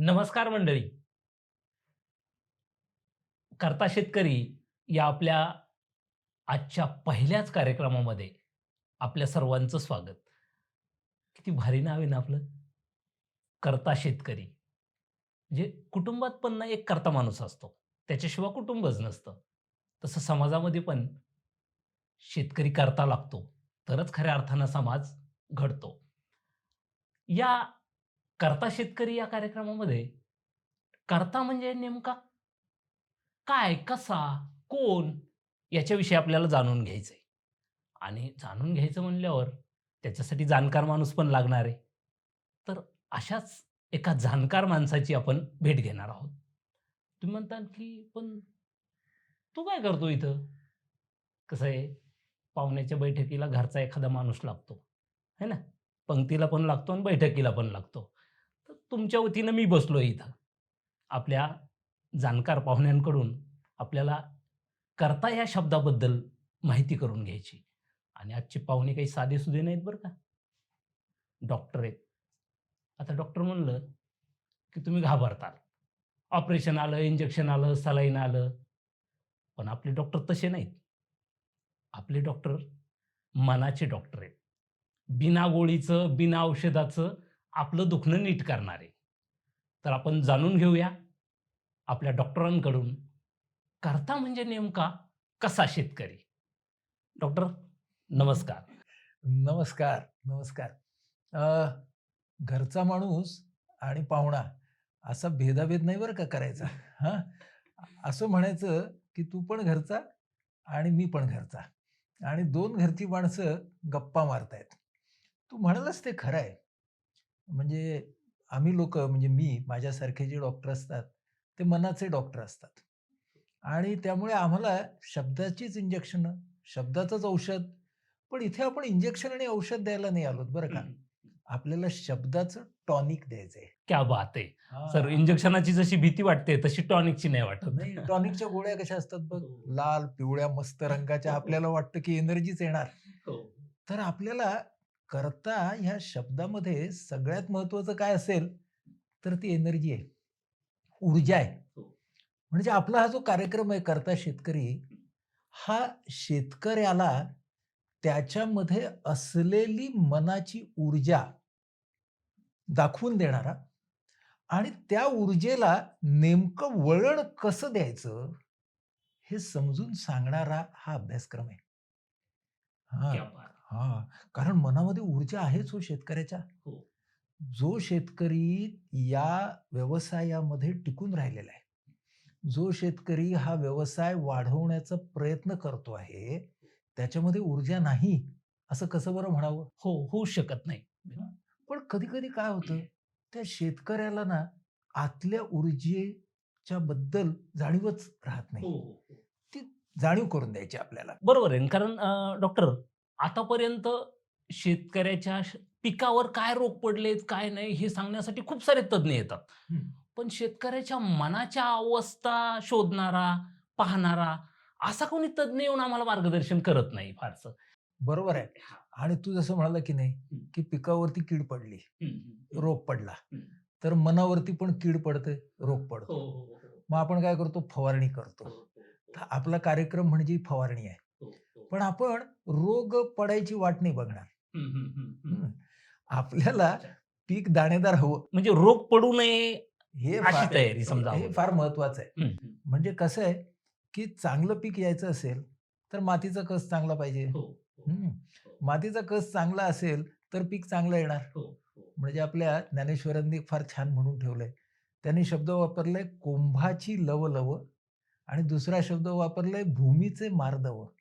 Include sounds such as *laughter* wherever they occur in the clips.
नमस्कार मंडळी. करता शेतकरी या आपल्या आजच्या पहिल्याच कार्यक्रमामध्ये आपल्या सर्वांचं स्वागत. किती भारी नाव आहे ना आपलं? करता शेतकरी. म्हणजे कुटुंबात पण ना एक करता माणूस असतो. त्याच्याशिवाय कुटुंबच नसतं. तसं समाजामध्ये पण शेतकरी करता लागतो. तरच खऱ्या अर्थानं समाज घडतो. या करता शेतकरी या कार्यक्रमामध्ये? करता म्हणजे नेमका काय कसा कोण? याच्याविषयी आपल्याला जाणून घ्यायचं आहे आणि जाणून घ्यायचं म्हणल्यावर त्याच्यासाठी जाणकार माणूस पण लागणार आहे. तर अशाच एका जाणकार माणसाची आपण भेट घेणार आहोत. तुम्ही म्हणताल की पण तू काय करतो इथं? कसं आहे? पाहुण्याच्या बैठकीला घरचा एखादा माणूस लागतो. है ना? पंक्तीला पण लागतो आणि बैठकीला पण लागतो. तुमच्या वतीनं मी बसलो इथं. आपल्या जाणकार पाहुण्यांकडून आपल्याला करता या शब्दाबद्दल माहिती करून घ्यायची. आणि आजचे पाहुणे काही साधेसुधे नाहीत बरं का. डॉक्टर आहेत. आता डॉक्टर म्हणलं की तुम्ही घाबरताल. ऑपरेशन आलं इंजेक्शन आलं सलाईन आलं. पण आपले डॉक्टर तसे नाहीत. आपले डॉक्टर मनाचे डॉक्टर आहेत. बिना गोळीचं बिना औषधाचं आपलं दुखणं नीट करणारे. तर आपण जाणून घेऊया आपल्या डॉक्टरांकडून करता म्हणजे नेमका कसा शेतकरी? डॉक्टर नमस्कार. नमस्कार नमस्कार. घरचा माणूस आणि पाहुणा असा भेदाभेद नाही बरं का करायचा. *laughs* हां? असं म्हणायचं की तू पण घरचा आणि मी पण घरचा. आणि दोन घरची माणसं गप्पा मारतायत. तू म्हणालच ते खरं आहे. म्हणजे आम्ही लोक म्हणजे मी माझ्यासारखे जे डॉक्टर असतात ते मनाचे डॉक्टर असतात. आणि त्यामुळे आम्हाला शब्दाचीच इंजेक्शनं शब्दाचंच औषध पण इथे आपण इंजेक्शन आणि औषध द्यायला नाही आलोत बरं का. आपल्याला शब्दाचं टॉनिक द्यायचंय. क्या बात आहे. हा. सर इंजेक्शनाची जशी भीती वाटते तशी टॉनिकची नाही वाटत. नाही टॉनिकच्या गोळ्या कशा असतात बघ. हो. लाल पिवळ्या मस्त रंगाच्या आपल्याला वाटतं की एनर्जीच येणार. हो. तर आपल्याला करता ह्या शब्दामध्ये सगळ्यात महत्वाचं काय असेल तर ती एनर्जी आहे ऊर्जा आहे हो. म्हणजे आपला हा जो कार्यक्रम आहे करता शेतकरी हा शेतकऱ्याला त्याच्यामध्ये असलेली मनाची ऊर्जा दाखवून देणारा आणि त्या ऊर्जेला नेमकं वळण कसं द्यायचं हे समजून सांगणारा हा अभ्यासक्रम आहे हा. हा कारण मनामध्ये ऊर्जा आहेच हो शेतकऱ्याच्या. हो. जो शेतकरी या व्यवसायामध्ये टिकून राहिलेला आहे जो शेतकरी हा व्यवसाय वाढवण्याचा प्रयत्न करतो आहे त्याच्यामध्ये ऊर्जा नाही असं कसं बरं म्हणावं? हो होऊ शकत नाही. पण कधी कधी काय होतं त्या शेतकऱ्याला ना आतल्या ऊर्जेच्या बद्दल जाणीवच राहत हो, नाही जाणीव करून द्यायची आपल्याला. बरोबर आहे. कारण डॉक्टर आतापर्यंत शेतकऱ्याच्या पिकावर काय रोग पडलेत काय नाही हे सांगण्यासाठी खूप सारे तज्ज्ञ येतात. पण शेतकऱ्याच्या मनाच्या अवस्था शोधणारा पाहणारा असा कोणी तज्ज्ञ येऊन आम्हाला मार्गदर्शन करत नाही फारसं बरोबर आहे आणि तू जसं म्हणाला की नाही. की पिकावरती कीड पडली. रोग पडला. तर मनावरती पण कीड पडते रोग हो, पडतो हो, हो. मग आपण काय करतो फवारणी करतो तर आपला कार्यक्रम म्हणजे फवारणी आहे. पण आपण रोग पडायची वाट नाही बघणार. आपल्याला पीक दाणेदार हवं म्हणजे रोग पडू नये हे तयारी समजा हे. फार महत्वाचं आहे. म्हणजे कसं आहे की चांगलं पीक यायचं असेल तर मातीचा कस चांगला पाहिजे हो, हो, हम्म. मातीचा कस चांगला असेल तर पीक चांगलं येणार हो, हो. म्हणजे आपल्या ज्ञानेश्वरांनी फार छान म्हणून ठेवलंय त्यांनी शब्द वापरलाय कुंभाची लव लव आणि दुसरा शब्द वापरलाय भूमीचे मार्दव हो.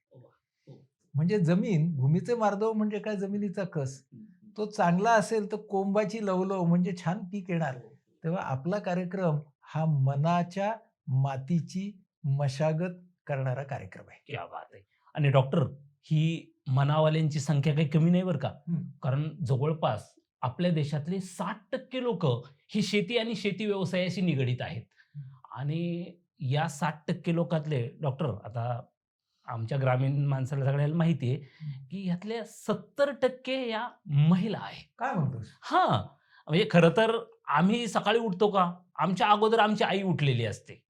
म्हणजे जमीन भूमीचे मार्दव म्हणजे काय? जमिनीचा कस. तो चांगला असेल तर कोंबाची लवलव म्हणजे छान पीक येणार. तेव्हा आपला कार्यक्रम हा मनाच्या मातीची मशागत करणारा कार्यक्रम आहे. क्या बात आहे. आणि डॉक्टर ही मनावाल्यांची संख्या काही कमी नाही बरं का. कारण जवळपास आपल्या देशातले साठ टक्के लोक ही शेती आणि शेती व्यवसायाशी निगडीत आहेत. आणि या साठ टक्के लोकातले डॉक्टर आता आमच्या ग्रामीण माणसाला सगळ्याला माहिती आहे की ह्यातल्या सत्तर टक्के या महिला आहे काय म्हणतोस? हा. म्हणजे खरं तर आम्ही सकाळी उठतो का? आमच्या अगोदर आमची आई उठलेली असते.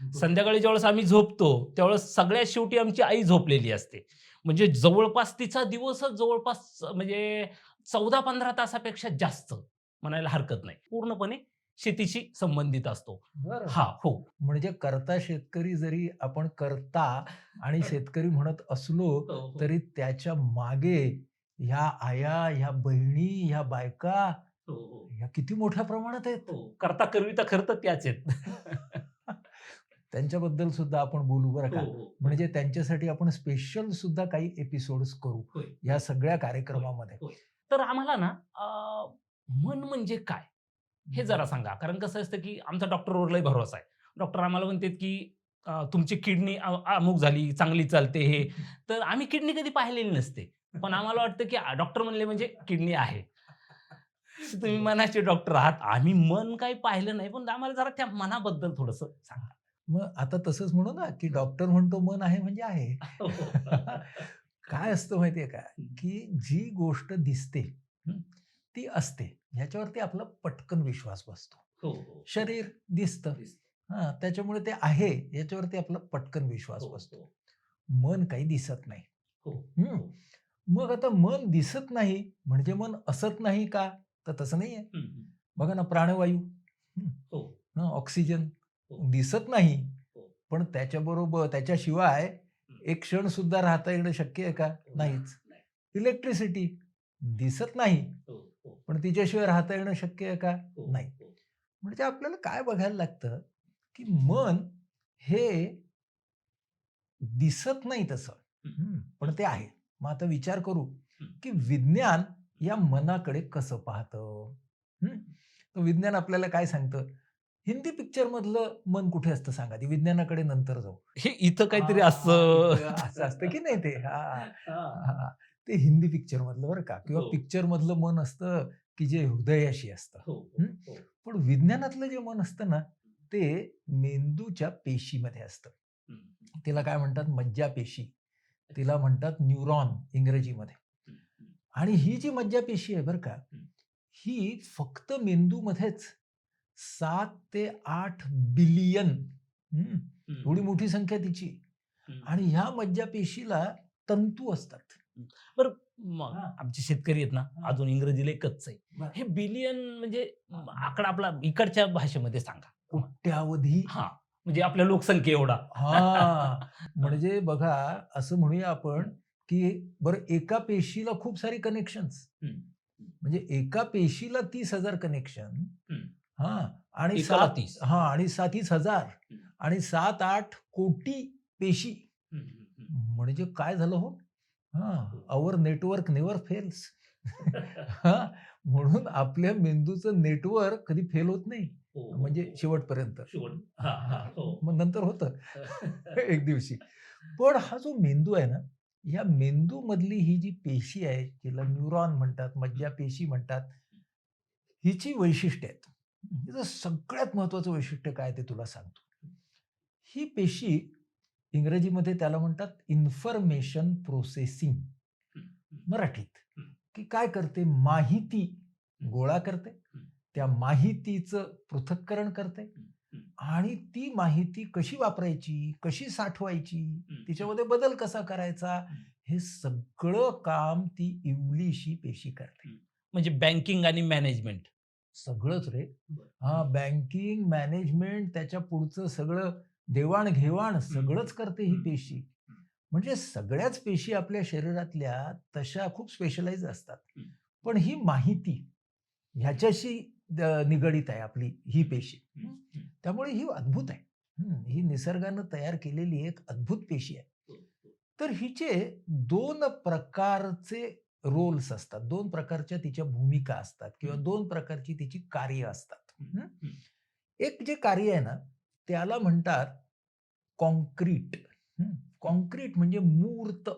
संध्याकाळी ज्यावेळेस आम्ही झोपतो त्यावेळेस सगळ्यात शेवटी आमची आई झोपलेली असते. म्हणजे जवळपास तिचा दिवसच जवळपास म्हणजे चौदा पंधरा तासापेक्षा जास्त म्हणायला हरकत नाही. पूर्णपणे शेतीशी संबंधित असतो. हा हो. म्हणजे करता शेतकरी जरी आपण करता आणि शेतकरी म्हणत असलो तरी त्याच्यामागे ह्या आया ह्या बहिणी ह्या बायका ह्या किती मोठ्या प्रमाणात आहेत? हो. करता करविता खरं तर त्याच आहेत. *laughs* त्यांच्याबद्दल सुद्धा आपण बोलू बरं का. हो, म्हणजे त्यांच्यासाठी आपण स्पेशल सुद्धा काही एपिसोड्स करू. या सगळ्या कार्यक्रमामध्ये. तर आम्हाला ना मन म्हणजे काय? हे जरा सांगा. कारण कसं असतं की आमचा डॉक्टरवरलाही भरोसा आहे. डॉक्टर आम्हाला म्हणतात की तुमची किडनी अमुक झाली चांगली चालते हे. तर आम्ही किडनी कधी पाहिलेली नसते. पण आम्हाला वाटतं की डॉक्टर म्हणले म्हणजे किडनी आहे. तुम्ही मनाचे डॉक्टर आहात. आम्ही मन काही पाहिलं नाही पण आम्हाला जरा त्या मनाबद्दल थोडस सांगा. मग आता तसंच म्हणू ना की डॉक्टर म्हणतो मन आहे म्हणजे आहे. *laughs* काय असतं माहितीये का की जी गोष्ट दिसते हं, ती असते ह्याच्यावरती आपला पटकन विश्वास बसतो. शरीर दिसतं. हा त्याच्यामुळे ते आहे याच्यावरती आपला पटकन विश्वास हो, बसतो. मन काही दिसत नाही. हो, हं. मग आता मन दिसत नाही म्हणजे मन असत नाही का? तर तसं नाही आहे बघा ना प्राणवायू. हं, ऑक्सिजन दिसत नाही. हो. पण त्याच्याबरोबर त्याच्याशिवाय एक क्षण सुद्धा राहता येणं शक्य आहे का? नाहीच. इलेक्ट्रिसिटी दिसत नाही. पण तिच्याशिवाय राहता येणं शक्य आहे का? नाही. म्हणजे आपल्याला काय बघायला लागतं की मन हे दिसत नाही तसं. हं, पण ते आहे. मग आता विचार करू की विज्ञान या मनाकडे कसं पाहतं? हं? विज्ञान आपल्याला काय सांगतं? हिंदी पिक्चर मधलं मन कुठे असतं सांगा? ती विज्ञानाकडे नंतर जाऊ. हे इथं काहीतरी हा, असं. असतं की नाही ते? हा. *laughs* हा. ते हिंदी पिक्चर मधलं बरं का. किंवा हो. पिक्चर मधलं मन असतं की जे हृदयाशी असतं. पण विज्ञानातलं जे मन असतं ना ते मेंदूच्या पेशीमध्ये असतं. तिला काय म्हणतात? मज्जापेशी तिला म्हणतात न्यूरॉन इंग्रजीमध्ये. आणि ही जी मज्जापेशी आहे बरं का ही. फक्त मेंदूमध्येच सात ते आठ बिलियन हं, एवढी मोठी संख्या तिची. आणि ह्या मज्जापेशीला तंतू असतात. मग हा. आमचे शेतकरी आहेत ना हा. अजून इंग्रजीला एकच आहे बरं. हे बिलियन म्हणजे आकडा आपला इकडच्या भाषेमध्ये सांगा कोट्यावधी हा म्हणजे आपल्या लोकसंख्ये एवढा हा *laughs* म्हणजे बघा असं म्हणूया आपण की बरं एका पेशीला खूप सारी कनेक्शन्स हम्म. म्हणजे एका पेशीला तीस हजार कनेक्शन हम्म. हा आणि एकाला सात 30. हा आणि सातीस हजार हम्म. आणि सात आठ कोटी पेशी म्हणजे काय झालं हो हा अवर नेटवर्क नेवर फेल्स हा म्हणून आपल्या मेंदूचं नेटवर्क कधी फेल होत नाही. म्हणजे शेवटपर्यंत. मग नंतर होतं. *laughs* एक दिवशी. पण हा जो मेंदू आहे ना या मेंदू मधली ही जी पेशी आहे जिला न्यूरॉन म्हणतात मज्जा पेशी म्हणतात हिची वैशिष्ट्य आहेत. सगळ्यात महत्वाचं वैशिष्ट्य काय ते तुला सांगतो. ही पेशी इंग्रजीमध्ये त्याला म्हणतात इन्फॉर्मेशन प्रोसेसिंग मराठीत. की काय करते? माहिती गोळा करते. त्या माहितीचं पृथक्करण करते. आणि ती माहिती कशी वापरायची? कशी साठवायची? तिच्यामध्ये बदल कसा करायचा? हे सगळं काम ती इवलीशी पेशी करते. म्हणजे बँकिंग आणि मॅनेजमेंट. सगळंच रे. हा बँकिंग मॅनेजमेंट त्याच्या पुढचं सगळं देवाणघेवाण सगळंच करते ही पेशी. म्हणजे सगळ्याच पेशी आपल्या शरीरातल्या तशा खूप स्पेशलाइज असतात. पण ही माहिती ह्याच्याशी निगडीत आहे आपली ही पेशी. त्यामुळे ही अद्भुत आहे. ही निसर्गानं तयार केलेली एक अद्भुत पेशी आहे. तर हिचे दोन प्रकारचे रोल्स असतात. दोन प्रकारच्या तिच्या भूमिका असतात किंवा. दोन प्रकारची तिची कार्य असतात. एक जे कार्य आहे ना त्याला म्हणतात कॉन्क्रीट. कॉन्क्रीट म्हणजे मूर्त.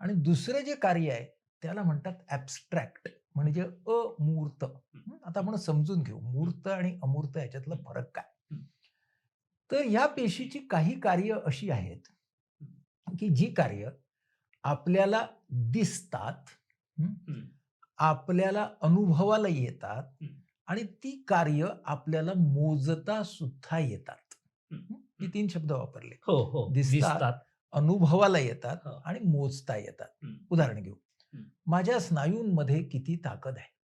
आणि दुसरं जे कार्य आहे त्याला म्हणतात ॲबस्ट्रॅक्ट म्हणजे अमूर्त. आता आपण समजून घेऊ मूर्त आणि अमूर्त याच्यातला फरक काय. तर या पेशीची काही कार्य अशी आहेत की जी कार्य आपल्याला दिसतात आपल्याला अनुभवाला येतात. आणि ती कार्य आपल्याला मोजता सुद्धा येतात हं? मी तीन शब्द वापरले हो हो दिसतात. अनुभवाला येतात हो. आणि मोजता येतात उदाहरण घेऊ. माझ्या स्नायूंमध्ये किती ताकद आहे.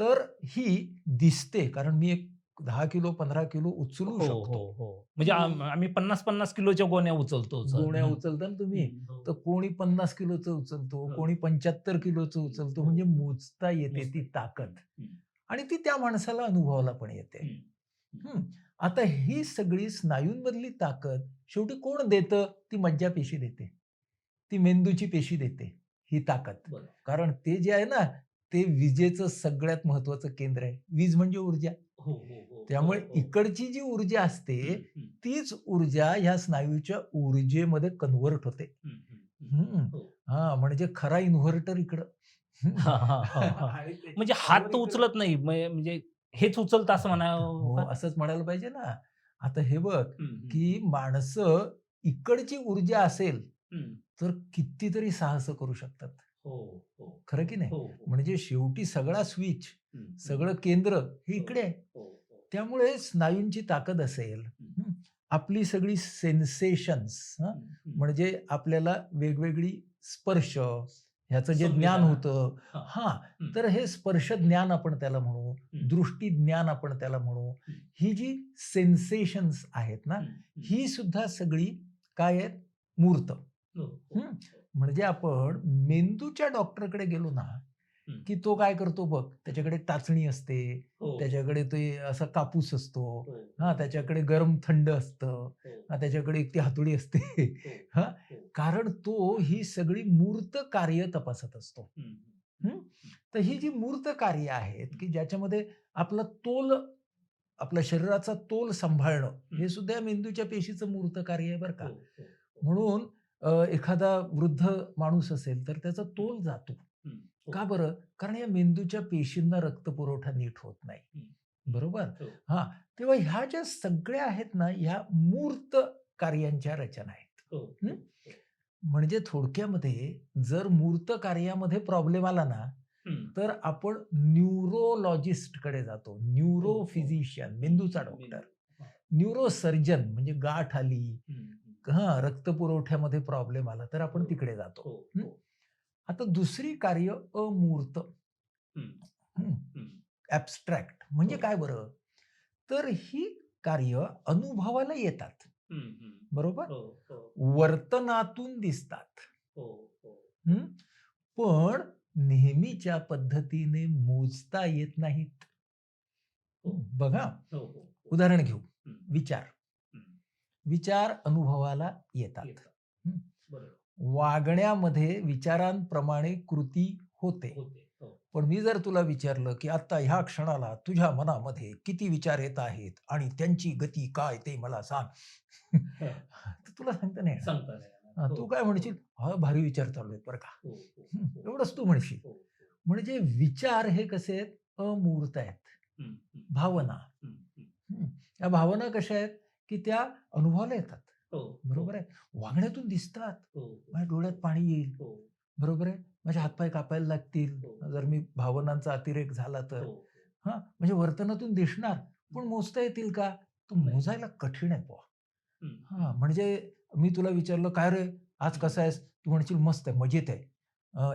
तर ही दिसते कारण मी एक दहा किलो पंधरा किलो उचलू हो हो शकतो हो म्हणजे आम- आम्ही पन्नास पन्नास किलोच्या गोण्या उचलतो सर. गोण्या हं. उचलता ना तुम्ही हं, हो. तर कोणी पन्नास किलोचं उचलतो हो. कोणी पंच्याहत्तर किलोचं उचलतो हो. म्हणजे मोजता येते मोजता ती. ताकद हं. आणि ती त्या माणसाला अनुभवाला पण येते हं. हं. आता ही सगळी स्नायूंमधली ताकद शेवटी कोण देतं ती मज्जापेशी देते ती मेंदूची पेशी देते ही ताकद बरं. कारण ते जे आहे ना ते विजेचं सगळ्यात महत्वाचं केंद्र आहे वीज म्हणजे ऊर्जा हो, हो, हो, त्यामुळे हो, हो. इकडची जी ऊर्जा असते हं, हं, तीच ऊर्जा ह्या स्नायूच्या ऊर्जेमध्ये कन्व्हर्ट होते हं, हं, हं. हं. हो. हा म्हणजे खरा इन्व्हर्टर इकडं हं. हा, हा, *laughs* हा, हा. म्हणजे हात तर. उचलत नाही म्हणजे हेच उचलत असं हो म्हणा असंच म्हणायला पाहिजे ना आता हे बघ की की माणसं इकडची ऊर्जा असेल तर कितीतरी साहस करू शकतात हो हो खरं की नाही हो. म्हणजे शेवटी सगळा स्विच. सगळं केंद्र हे इकडे आहे. त्यामुळे स्नायूंची ताकद असेल आपली सगळी सेन्सेशन्स. म्हणजे आपल्याला वेगवेगळी स्पर्श ह्याचं जे ज्ञान. होतं हा. तर हे स्पर्श ज्ञान आपण त्याला म्हणू. दृष्टी ज्ञान आपण त्याला म्हणू हं. जी सेन्सेशन्स आहेत ना हं, सुद्धा सगळी काय आहेत मूर्त. म्हणजे आपण मेंदूच्या डॉक्टरकडे गेलो ना. की तो काय करतो बघ त्याच्याकडे टाचणी असते हो, त्याच्याकडे ते असा कापूस असतो हो, हा त्याच्याकडे गरम थंड असतं हो, त्याच्याकडे एक ती हातोडी असते *laughs* हो. कारण तो ही सगळी मूर्त कार्य तपासत असतो? तर ही जी मूर्त कार्य आहेत की ज्याच्यामध्ये आपला तोल आपल्या शरीराचा तोल सांभाळणं हे सुद्धा मेंदूच्या पेशीचं मूर्त कार्य आहे बरं का. म्हणून एखादा वृद्ध माणूस असेल तर त्याचा तोल जातो. हं. का बरं? कारण या मेंदूच्या पेशींना रक्तपुरवठा नीट होत नाही. बरोबर? हो. हा. तेव्हा ह्या ज्या सगळ्या आहेत ना ह्या मूर्त कार्यांच्या रचना आहेत. हो. म्हणजे थोडक्यामध्ये जर मूर्त कार्यामध्ये प्रॉब्लेम आला ना. तर आपण न्यूरोलॉजिस्टकडे जातो. न्यूरो फिजिशियन मेंदूचा डॉक्टर. हा. न्यूरोसर्जन म्हणजे गाठ आली हं, हं. हा रक्तपुरवठ्यामध्ये प्रॉब्लेम आला तर आपण तिकडे जातो हो, हं? हो. आता दुसरी कार्य अमूर्त हं, हं. ऍबस्ट्रॅक्ट म्हणजे हो. काय बरं तर ही कार्य अनुभवाला येतात हं, हं. बरोबर हो, हो, वर्तनातून दिसतात हो, हो. हं? पण नेहमीच्या पद्धतीने मोजता येत नाहीत हो. बघा हो, हो, हो. उदाहरण घेऊ हं, विचार हं. विचार अनुभवाला येतात. हं. वागण्यामध्ये विचारांप्रमाणे कृती होते. हो. पण मी जर तुला विचारलं की आता ह्या क्षणाला तुझ्या मनामध्ये किती विचार येत आहेत आणि त्यांची गती काय ते मला सांग हा. तुला सांगता नाही. हा, हो, तू काय म्हणशील हा भारी विचार चालू आहेत बरं का हो, हो, हं, हो. एवढंच तू म्हणशील हो, हो. म्हणजे विचार हे कसे आहेत अमूर्त आहेत हं, हं. भावना हं, हं. हं. या भावना कशा आहेत की त्या अनुभवाला येतात. हो, बरोबर आहे? वागण्यातून दिसतात. हो, हो. माझ्या डोळ्यात पाणी येईल. हो, बरोबर आहे? माझे हातपाय कापायला लागतील. हो. जर मी भावनांचा अतिरेक झाला तर. हो. हा म्हणजे वर्तनातून दिसणार. पण मोजता येतील का? तो. मोजायला कठीण आहे बुवा. हं. हा म्हणजे मी तुला विचारलं काय रे? आज कसं आहेस? तू म्हणशील मस्त आहे मजेत आहे.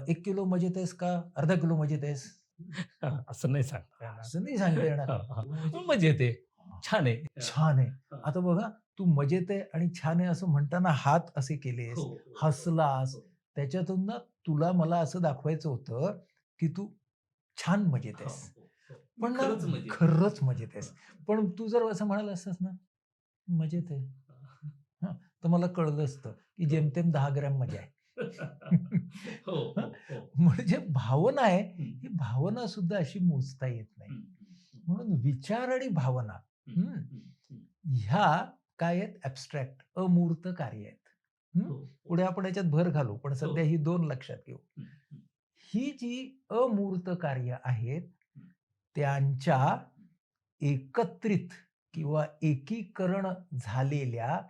एक किलो मजेत आहेस का? अर्धा किलो मजेत आहेस? हा, असं नाही सांगता. असं नाही सांगता येणार. हा, हा. म्हणजे- मजेत आहे. छान आहे छान आहे. आता बघा तू मजेत आहे आणि छान आहे असं म्हणताना हात असे केलेस हो, हो, हसलास हो. त्याच्यातून ना तुला मला असं दाखवायचं होतं की तू छान मजेत आहेस. पण ना खरंच मजेत. आहेस पण तू जर असं म्हणाला असतास ना मजेत आहे तर मला कळलं असतं की जेमतेम दहा ग्रॅम मजा आहे. म्हणजे भावना आहे हं, भावना सुद्धा अशी मोजता येत नाही म्हणून विचार आणि भावना. ह्या काय आहेत ऍबस्ट्रॅक्ट अमूर्त कार्य आहेत हं? हो, हो. पुढे आपण याच्यात भर घालू पण सध्या ही दोन लक्षात घेऊ हं, हं. ही जी अमूर्त कार्य आहेत त्यांच्या एकत्रित किंवा एकीकरण झालेल्या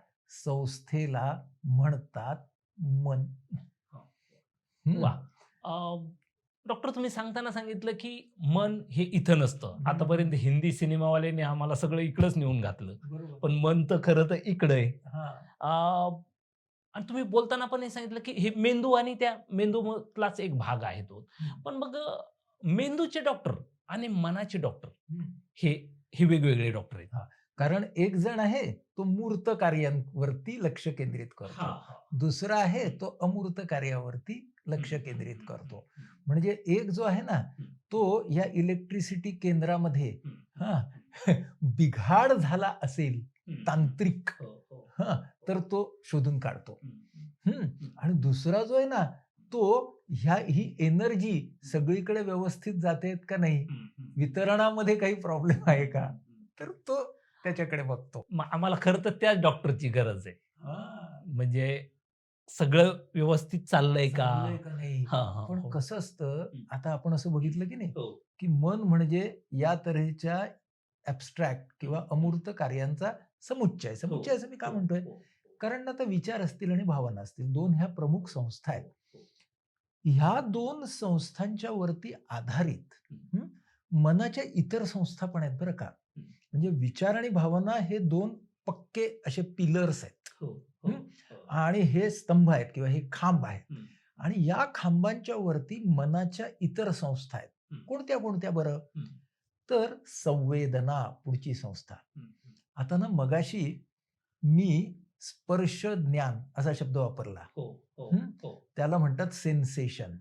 संस्थेला म्हणतात मन हा. हं. वा डॉक्टर तुम्ही सांगताना सांगितलं की मन हे इथं नसतं. आतापर्यंत हिंदी सिनेमावाल्यांनी आम्हाला सगळं इकडंच नेऊन घातलं. पण मन तर खरं तर इकडं आहे हा आणि तुम्ही बोलताना पण हे सांगितलं की हे मेंदू आणि त्या मेंदूमधलाच एक भाग आहे तो. पण मग मेंदूचे डॉक्टर आणि मनाचे डॉक्टर. हे हे वेगवेगळे डॉक्टर आहेत. कारण एक जण आहे तो मूर्त कार्यांवरती लक्ष केंद्रित करतो. दुसरा आहे तो अमूर्त कार्यावरती लक्ष केंद्रित करतो. म्हणजे एक जो आहे ना तो या इलेक्ट्रिसिटी केंद्रामध्ये हा *laughs* बिघाड झाला असेल तांत्रिक हा तर तो शोधून काढतो. हम्म आणि दुसरा जो आहे ना तो ह्या ही एनर्जी सगळीकडे व्यवस्थित जाते का नाही? वितरणामध्ये काही प्रॉब्लेम आहे का? तर तो त्याच्याकडे बघतो. आम्हाला खरं तर त्याच डॉक्टरची गरज आहे. म्हणजे सगळं व्यवस्थित चाललंय का? नाही? हा, हा, पण हो. कसं असतं. आता आपण असं बघितलं की नाही हो. की मन म्हणजे या तऱ्हेच्या ॲबस्ट्रॅक्ट किंवा अमूर्त कार्यांचा समुच्चय समुच्चय असं मी का म्हणतोय? हो, कारण ना आता विचार असतील आणि भावना असतील. दोन ह्या प्रमुख संस्था आहेत. ह्या दोन संस्थांच्या वरती आधारित हं, मनाच्या इतर संस्था पण आहेत बरं का. म्हणजे विचार आणि भावना हे दोन पक्के असे पिलर्स आहेत हो, हं? आणि हे स्तंभ आहेत किंवा हे खांब आहेत हं. आणि या खांबांच्या वरती मनाच्या इतर संस्था आहेत हं. कोणत्या कोणत्या बरं हं. तर संवेदना पुढची संस्था आता ना मगाशी मी स्पर्श ज्ञान असा शब्द वापरला हं? त्याला म्हणतात सेन्सेशन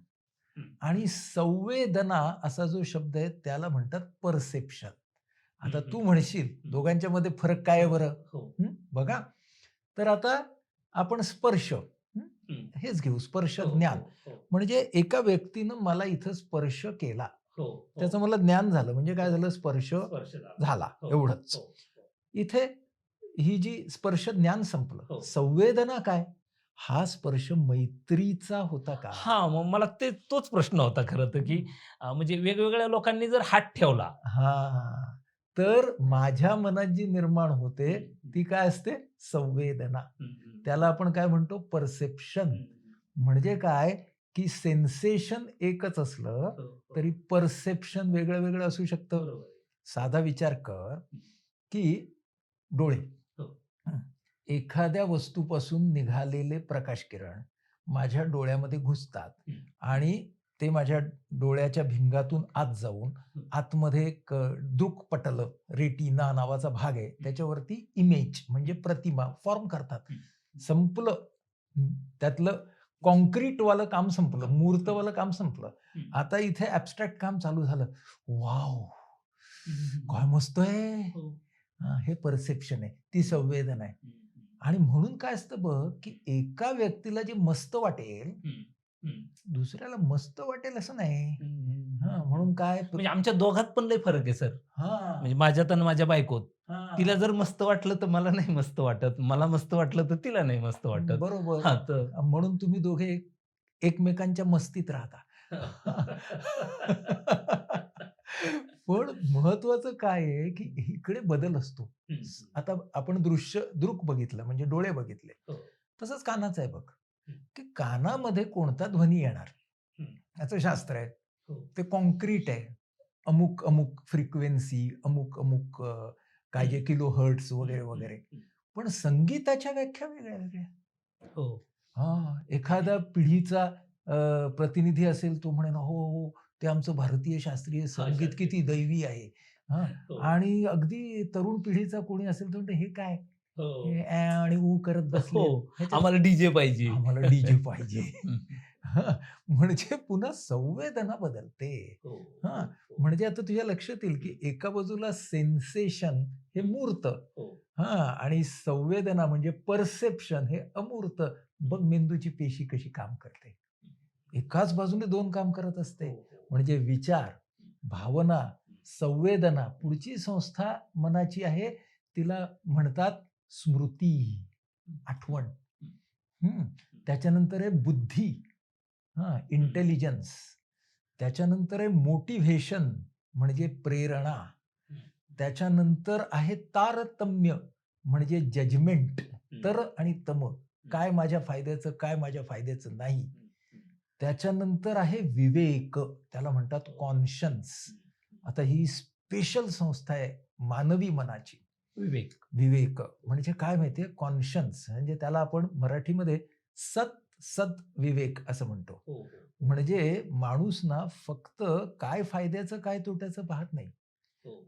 हं. आणि संवेदना असा जो शब्द आहे त्याला म्हणतात परसेप्शन आता हं, तू हं. म्हणशील दोघांच्या मध्ये फरक काय आहे बरं? हो, हं? बघा. तर आता आपण स्पर्श हं? हेच घेऊ स्पर्श ज्ञान. म्हणजे एका व्यक्तीनं मला इथं स्पर्श केला. त्याचं मला ज्ञान झालं. म्हणजे काय झालं? स्पर्श झाला. हो, एवढंच. इथे ही जी स्पर्श ज्ञान संपलं हो. संवेदना काय? हा स्पर्श मैत्रीचा होता का? हा मग मला ते तोच प्रश्न होता खरं तर की म्हणजे वेगवेगळ्या लोकांनी जर हात ठेवला हा. तर माझ्या मनात जी निर्माण होते ती काय असते? संवेदना. त्याला आपण काय म्हणतो? परसेप्शन. म्हणजे काय? की सेन्सेशन एकच असलं तरी परसेप्शन वेगळं वेगळं असू शकतं. साधा विचार कर की डोळे. हो. एखाद्या वस्तूपासून निघालेले प्रकाश किरण माझ्या डोळ्यामध्ये घुसतात. आणि ते माझ्या डोळ्याच्या भिंगातून आत जाऊन. आतमध्ये एक अ, दृक्पटल रेटिना नावाचा भाग आहे. त्याच्यावरती इमेज म्हणजे प्रतिमा फॉर्म करतात. संपलं. त्यातलं कॉन्क्रीटवालं काम संपलं. मूर्तवालं काम संपलं. आता इथे ॲबस्ट्रॅक्ट काम चालू झालं. वाव काय मस्त आहे. हो. हा, हे परसेप्शन आहे. ती संवेदना आहे. आणि म्हणून काय असतं बघ की एका व्यक्तीला जे मस्त वाटेल दुसऱ्याला मस्त वाटेल असं नाही. हा म्हणून काय म्हणजे आमच्या दोघात पण लय फरक आहे सर. हा, म्हणजे माझ्यात आणि माझ्या बायकोत. तिला जर मस्त वाटलं तर मला नाही मस्त वाटत. मला मस्त वाटलं तर तिला नाही मस्त वाटत. बरोबर. हा म्हणून तुम्ही दोघे एक- एकमेकांच्या मस्तीत राहता. पण महत्वाचं काय आहे की इकडे बदल असतो. आता आपण दृश्य दृक बघितलं म्हणजे डोळे बघितले. हो. तसंच कानाचं आहे बघ. की कानामध्ये कोणता ध्वनी येणार. याचं शास्त्र आहे. हो. ते कॉन्क्रीट आहे. अमुक अमुक फ्रिक्वेन्सी अमुक अमुक काय जे किलो हर्ट्स वगैरे वगैरे. पण संगीताच्या व्याख्या वेगळ्या वेगळ्या. हो. हा एखाद्या पिढीचा प्रतिनिधी असेल तो म्हणेन हो हो ते आमचं भारतीय शास्त्रीय संगीत. किती दैवी आहे. हा हो. आणि अगदी तरुण पिढीचा कोणी असेल तर म्हणतो, हे काय? हो. हे आणि ऊ करत बसले. हो. आम्हाला डीजे पाहिजे. आम्हाला डीजे पाहिजे. *laughs* म्हणजे पुन्हा संवेदना बदलते. हो. हा. म्हणजे आता तुझ्या लक्षात येईल की एका बाजूला सेन्सेशन हे मूर्त. हो. हा. आणि संवेदना म्हणजे परसेप्शन हे अमूर्त. बघ मेंदूची पेशी कशी काम करते. एकाच बाजूने दोन काम करत असते. हो. म्हणजे विचार भावना संवेदना. पुढची संस्था मनाची आहे. तिला म्हणतात स्मृती आठवण. त्याच्यानंतर आहे बुद्धी. हा इंटेलिजन्स त्याच्यानंतर आहे मोटिव्हेशन म्हणजे प्रेरणा. त्याच्यानंतर आहे तारतम्य म्हणजे जजमेंट तर आणि तम. काय माझ्या फायद्याचं काय माझ्या फायद्याचं नाही. त्याच्यानंतर आहे विवेक. त्याला म्हणतात कॉन्शन्स आता ही स्पेशल संस्था आहे मानवी मनाची. विवेक विवेक. म्हणजे काय माहितीये कॉन्शन्स म्हणजे त्याला आपण मराठीमध्ये सत सत विवेक असं म्हणतो. म्हणजे माणूस ना फक्त काय फायद्याचं काय तोट्याचं पाहत नाही.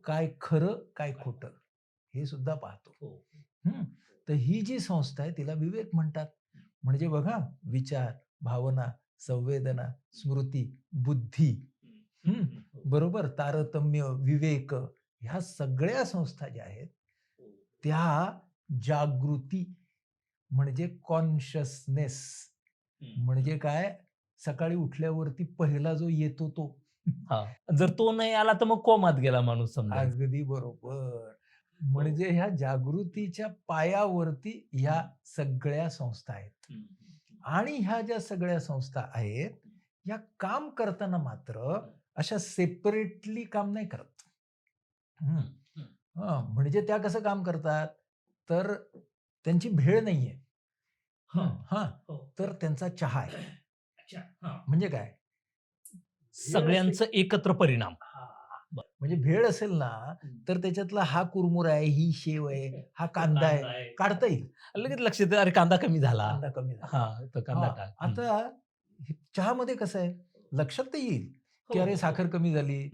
काय खरं काय खोटं. हे सुद्धा पाहतो. हम्म. तर ही जी संस्था आहे तिला विवेक म्हणतात. म्हणजे बघा विचार भावना संवेदना स्मृती बुद्धी. बरोबर? तारतम्य विवेक ह्या सगळ्या संस्था ज्या आहेत त्या जागृती म्हणजे कॉन्शियसनेस म्हणजे काय? सकाळी उठल्यावरती पहिला जो येतो तो. हा. जर तो नाही आला तर मग कोमात गेला माणूस समजा. अगदी बरोबर. म्हणजे ह्या जागृतीच्या पायावरती ह्या सगळ्या संस्था आहेत. आणि ह्या ज्या सगळ्या संस्था आहेत या काम करताना मात्र अशा सेपरेटली काम नाही करत. हम्म. हं, म्हणजे त्या कसं काम करतात? तर त्यांची भेळ नाहीये. हं, हा तर त्यांचा चहा आहे. म्हणजे काय? सगळ्यांचं एकत्र परिणाम. म्हणजे भेळ असेल ना तर त्याच्यातला हा कुरमुरा आहे ही शेव आहे *laughs* हा कांदा आहे. काढता येईल. लगेच लक्ष अरे कांदा कमी झाला. कांदा कमी झाला. आता चहामध्ये कसं आहे? लक्षात तर येईल की हो, अरे हो. साखर कमी झाली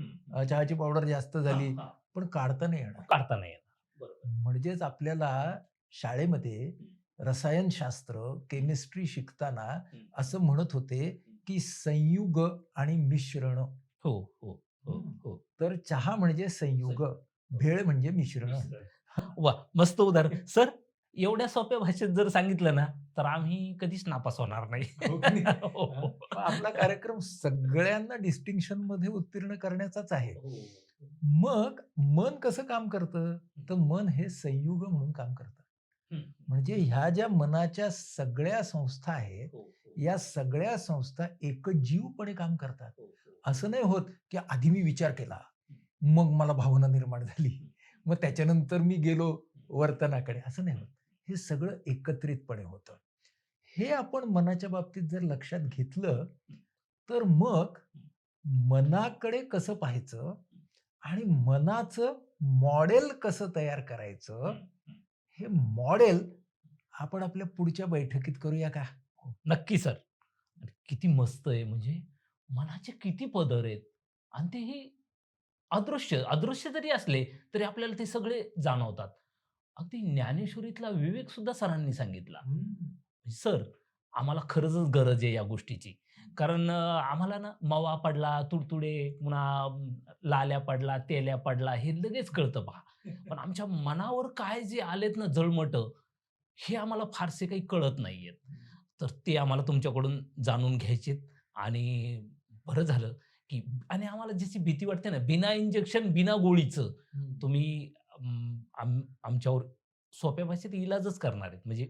चहाची पावडर जास्त झाली. पण काढता नाही येणार. काढता नाही येणार. म्हणजेच आपल्याला शाळेमध्ये रसायनशास्त्र केमिस्ट्री शिकताना असं म्हणत होते की संयुग आणि मिश्रण. हो हो हो हो. तर चहा म्हणजे संयुग भेळ म्हणजे मिश्रण. *laughs* वा मस्त उदाहरण. सर एवढ्या सोप्या भाषेत जर सांगितलं ना तर आम्ही कधीच नापास होणार नाही. हो? *laughs* हो, हो. आपला कार्यक्रम सगळ्यांना डिस्टिंक्शनमध्ये उत्तीर्ण करण्याचाच आहे. मग मन कसं काम करतं? तर मन हे संयुग म्हणून काम करतं. म्हणजे ह्या ज्या मनाच्या सगळ्या संस्था आहेत हो, हो. या सगळ्या संस्था एकजीवपणे काम करतात. हो. असं नाही होत की आधी मी विचार केला मग मला भावना निर्माण झाली मग त्याच्यानंतर मी गेलो वर्तनाकडे. असं नाही होत. हे. सगळं एकत्रितपणे होतं. हे आपण मनाच्या बाबतीत जर लक्षात घेतलं तर मग मनाकडे कसं पाहायचं? आणि मनाचं मॉडेल कसं तयार करायचं हे मॉडेल आपण आपल्या पुढच्या बैठकीत करूया का? नक्की सर. किती मस्त आहे म्हणजे. मनाचे किती पदर आहेत. आणि तेही अदृश्य अदृश्य जरी असले तरी आपल्याला ते सगळे जाणवतात. अगदी ज्ञानेश्वरीतला विवेक सुद्धा सरांनी सांगितला. सर आम्हाला खरंच गरज आहे या गोष्टीची. कारण आम्हाला ना मवा पडला तुडतुडे पुन्हा लाल्या पडला तेल्या पडला हे लगेच कळतं पहा पण आमच्या मनावर काय जे आलेत ना जळमट हे आम्हाला फारसे काही कळत नाहीयेत. तर ते आम्हाला तुमच्याकडून जाणून घ्यायचेत आणि बरं झालं की आणि आम्हाला ज्याची भीती वाटते ना बिना इंजेक्शन बिना गोळीचं तुम्ही आमच्यावर सोप्या भाषेत इलाजच करणार आहेत. म्हणजे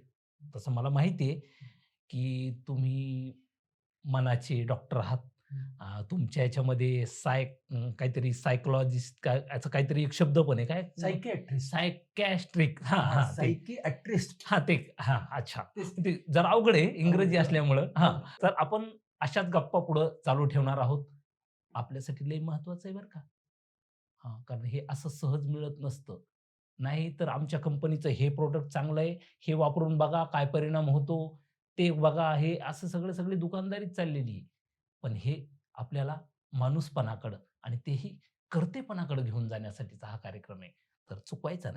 तसं मला माहिती आहे की तुम्ही मनाचे डॉक्टर आहात. तुमच्या याच्यामध्ये साय काहीतरी सायकोलॉजिस्ट काय याचा काहीतरी एक शब्द पण आहे. काय? सायकियाट्रिस्ट सायकॅस्ट्रिक हा हा हा ते. हा अच्छा. ते जरा अवघड आहे इंग्रजी. असल्यामुळं. हा तर आपण अशाच गप्पा पुढं चालू ठेवणार आहोत. आपल्यासाठी लई महत्वाचं आहे बरं का. हा कारण हे असं सहज मिळत नसतं. नाही तर आमच्या कंपनीचं हे प्रोडक्ट चांगलं आहे हे वापरून बघा काय परिणाम होतो. ते बघा हे असं सगळं सगळी दुकानदारीच चाललेली आहे. पण हे आपल्याला माणूसपणाकडं आणि तेही कर्तेपणाकडे घेऊन जाण्यासाठीचा हा कार्यक्रम आहे तर चुकवायचा नाही